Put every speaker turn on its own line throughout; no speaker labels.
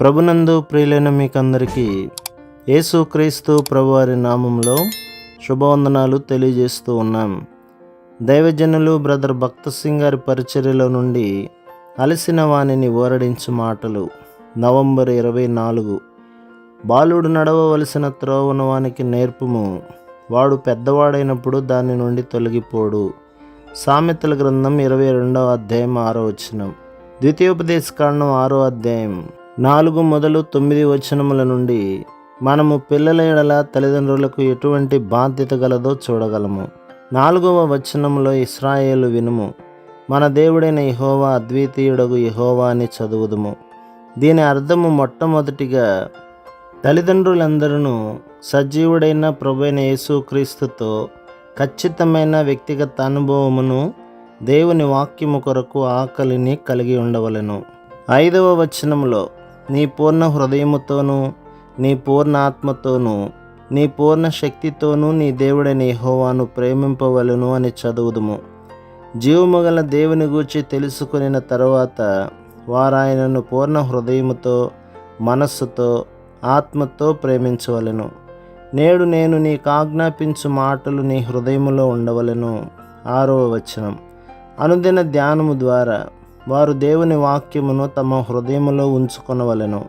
ప్రభునందు ప్రియులైన మీకందరికీ యేసుక్రీస్తు ప్రభువారి నామంలో శుభవందనాలు తెలియజేస్తూ ఉన్నాం. దైవజనులు బ్రదర్ భక్త సింగ్ గారి పరిచర్యలో నుండి అలసిన వాణిని ఓరడించు మాటలు నవంబర్ ఇరవై నాలుగు. బాలుడు నడవవలసిన త్రోవను వానికి నేర్పుము. వాడు పెద్దవాడైనప్పుడు దాని నుండి తొలగిపోడు. సామెతల గ్రంథం ఇరవై రెండవ అధ్యాయం ఆరో వచనం. ద్వితీయోపదేశ కాండం ఆరో అధ్యాయం. నాలుగు మొదలు తొమ్మిది వచనముల నుండి మనము పిల్లల ఎడల తల్లిదండ్రులకు ఎటువంటి బాధ్యత గలదో చూడగలము. నాలుగవ వచనంలో ఇస్రాయేలు వినుము. మన దేవుడైన యహోవా అద్వితీయుడగు యహోవా అని చదువుదుము. దీని అర్థము మొట్టమొదటిగా తల్లిదండ్రులందరూ సజీవుడైన ప్రభైన యేసుక్రీస్తుతో ఖచ్చితమైన వ్యక్తిగత అనుభవమును దేవుని వాక్యము కొరకు ఆకలిని కలిగి ఉండవలెను. ఐదవ వచనంలో నీ పూర్ణ హృదయముతోనూ నీ పూర్ణ ఆత్మతోనూ నీ పూర్ణ శక్తితోనూ నీ దేవుడని హోవాను ప్రేమింపవలను అని చదువుదుము. జీవము గల దేవుని గూర్చి తెలుసుకునిన తర్వాత వారాయనను పూర్ణ హృదయముతో మనస్సుతో ఆత్మతో ప్రేమించవలెను. నేడు నేను నీకు ఆజ్ఞాపించు మాటలు నీ హృదయములో ఉండవలెను. ఆరవ వచనం. అనుదిన ధ్యానము ద్వారా వారు దేవుని వాక్యమును తమ హృదయములో ఉంచుకొనవలెను.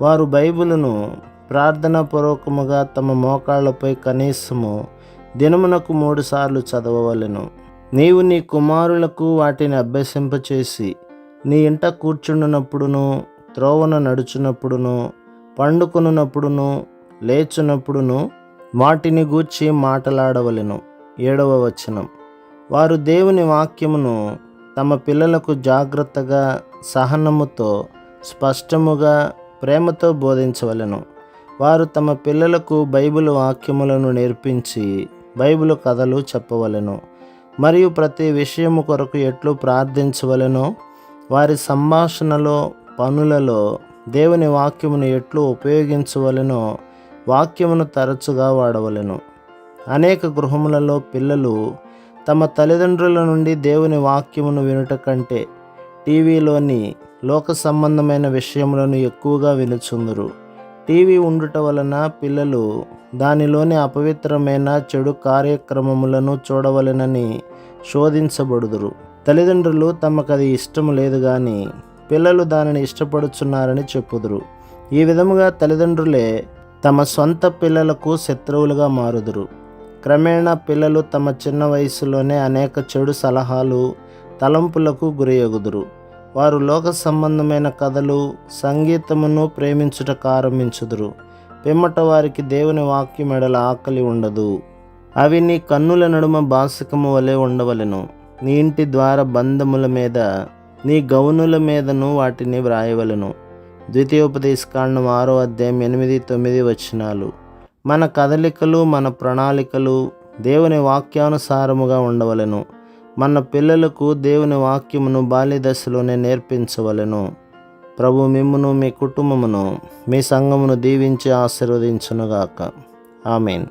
వారు బైబిలును ప్రార్థనాపూర్వకముగా తమ మోకాళ్ళపై కనీసము దినమునకు మూడుసార్లు చదవవలెను. నీవు నీ కుమారులకు వాటిని అభ్యసింపచేసి నీ ఇంట కూర్చుండునప్పుడును త్రోవన నడుచునప్పుడును పండుకొనున్నప్పుడును లేచునప్పుడును వాటిని గూర్చి మాటలాడవలెను. ఏడవ వచనం. వారు దేవుని వాక్యమును తమ పిల్లలకు జాగ్రత్తగా సహనముతో స్పష్టముగా ప్రేమతో బోధించవలెను. వారు తమ పిల్లలకు బైబిల్ వాక్యములను నేర్పించి బైబిల్ కథలు చెప్పవలెను. మరియు ప్రతి విషయము కొరకు ఎట్లు ప్రార్థించవలెనో? వారి సంభాషణలో పనులలో దేవుని వాక్యమును ఎట్లు ఉపయోగించవలెనో? వాక్యమును తరచుగా వాడవలెను. అనేక గృహములలో పిల్లలు తమ తల్లిదండ్రుల నుండి దేవుని వాక్యమును వినుట కంటే టీవీలోని లోక సంబంధమైన విషయములను ఎక్కువగా వినుచుందురు. టీవీ ఉండుట వలన పిల్లలు దానిలోని అపవిత్రమైన చెడు కార్యక్రమములను చూడవలెనని శోధించబడుదురు. తల్లిదండ్రులు తమకు అది ఇష్టం లేదు కానీ పిల్లలు దానిని ఇష్టపడుచున్నారని చెప్పుదురు. ఈ విధముగా తల్లిదండ్రులే తమ సొంత పిల్లలకు శత్రువులుగా మారుదురు. క్రమేణా పిల్లలు తమ చిన్న వయసులోనే అనేక చెడు సలహాలు తలంపులకు గురయగుదురు వారు లోక సంబంధమైన కథలు సంగీతమును ప్రేమించుట ప్రారంభించుదురు పిమ్మట వారికి దేవుని వాక్యం ఎడల ఆకలి ఉండదు. అవి నీ కన్నుల నడుమ బాసకము వలె ఉండవలెను. నీ ఇంటి ద్వార బంధముల మీద నీ గౌనుల మీదను వాటిని వ్రాయవలను. ద్వితీయోపదేశకాండం ఆరో అధ్యాయం ఎనిమిది తొమ్మిది వచనాలు. మన కదలికలు మన ప్రణాళికలు దేవుని వాక్యానుసారముగా ఉండవలెను. మన పిల్లలకు దేవుని వాక్యమును బాల్యదశలోనే నేర్పించవలెను. ప్రభు మిమ్మును మీ కుటుంబమును మీ సంఘమును దీవించి ఆశీర్వదించునుగాక. ఆమెన్.